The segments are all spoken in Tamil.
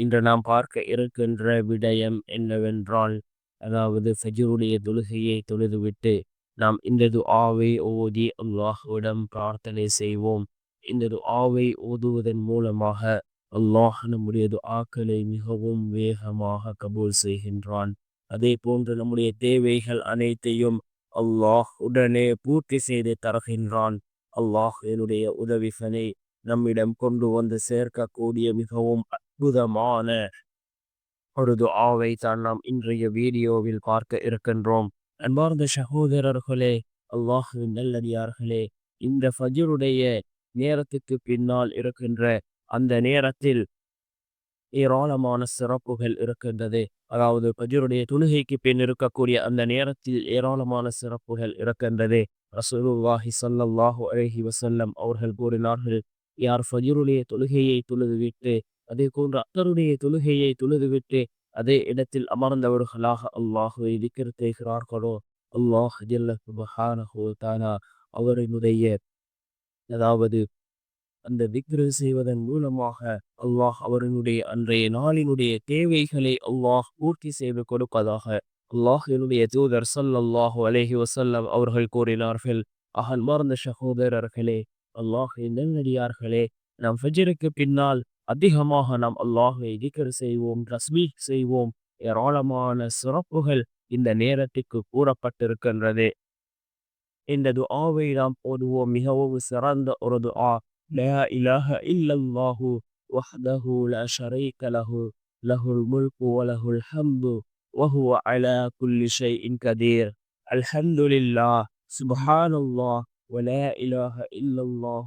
இன்று நாம் பார்க்க இருக்கின்ற விடயம் என்னவென்றால் அதாவது ஃபஜருடைய தொழுகையை தொழுதுவிட்டு நாம் இந்த துஆவை ஓதி அல்லாஹுவிடம் பிரார்த்தனை செய்வோம். இந்த ஆவை ஓதுவதன் மூலமாக அல்லாஹ் நம்முடைய ஆக்களை மிகவும் வேகமாக கபூல் செய்கின்றான். அதே போன்று நம்முடைய தேவைகள் அனைத்தையும் அல்லாஹ் உடனே பூர்த்தி செய்து தருகின்றான். அல்லாஹ் என்னுடைய உதவிகளை நம்மிடம் கொண்டு வந்து சேர்க்கக்கூடிய மிகவும் அற்புதமான ஒரு துஆவை தான் நாம் இன்றைய வீடியோவில் பார்க்க இருக்கின்றோம். அன்பார்ந்த சகோதரர்களே அல்லாஹுவின் நல்லடியார்களே இந்த ஃபஜருடைய நேரத்துக்கு பின்னால் இருக்கின்ற அந்த நேரத்தில் ஏராளமான சிறப்புகள் இருக்கின்றது. அதாவது பஜருடைய தொழுகைக்கு பின் இருக்கக்கூடிய அந்த நேரத்தில் ஏராளமான சிறப்புகள் இருக்கின்றது. ரசூலுல்லாஹி ஸல்லல்லாஹு அழகி வசல்லம் அவர்கள் கூறினார்கள் யார் ஃபஜருடைய தொழுகையை தொழுதுவிட்டு அதே போன்று அத்தருடைய தொழுகையை தொழுதுவிட்டு அதே இடத்தில் அமர்ந்தவர்களாக அல்லாஹுவை திக்கர் செய்கிறார்களோ அல்லாஹ் ஜல்ல அவரினுடைய அதாவது அந்த திக்ரு செய்வதன் மூலமாக அல்லாஹ் அவரினுடைய அன்றைய நாளினுடைய தேவைகளை அல்லாஹ் பூர்த்தி செய்து கொடுப்பதாக என்னுடைய தூதர் ஸல்லல்லாஹு அலேஹி வசல்லம் அவர்கள் கூறினார்கள். அகன் மறந்த சகோதரர்களே அல்லாஹ் நெல்லடியார்களே நாம் ஃபஜ்ருக்கு பின்னால் அதிகமாக நாம் அல்லாஹை திக்ர் செய்வோம் தஸ்பீஹ் செய்வோம் ஏராளமான சிறப்புகள் இந்த நேரத்துக்கு கூறப்பட்டிருக்கின்றது இந்த துஆவை நாம் ஓதுவோம் மிகவும் சிறந்த ஒரு துஆ லா இலாஹ இல்லல்லாஹு வஹ்தஹு லா ஷரீக லஹு லஹுல் முல்கு வ லஹுல் ஹம்து وهو على كل شيء قدير الحمد لله سبحان الله ولا إله إلا الله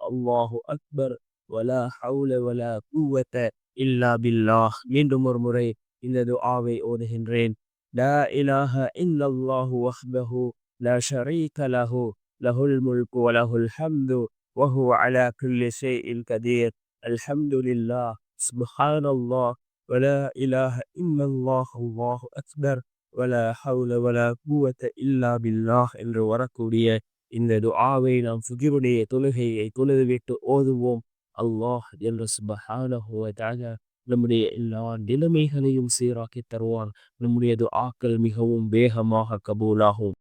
الله أكبر ولا حول ولا قوة إلا بالله. من دمر مري إن دعاوي أودهن لا إله إلا الله وحده لا شريك له له الملك وله الحمد وهو على كل شيء قدير الحمد لله سبحان الله ولا إله إلا الله الله أكبر ولا حول ولا قوة إلا بالله إن ركوريا إن دعاوي نام فجرني طلهي طلهي بيت அல்லாஹ் ஜல்ல சுபஹானஹு வ தஆலா நம்முடைய எல்லா நிலைமைகளையும் சீராக்கி தருவான் நம்முடைய துஆக்கள் மிகவும் வேகமாக கபூலாகும்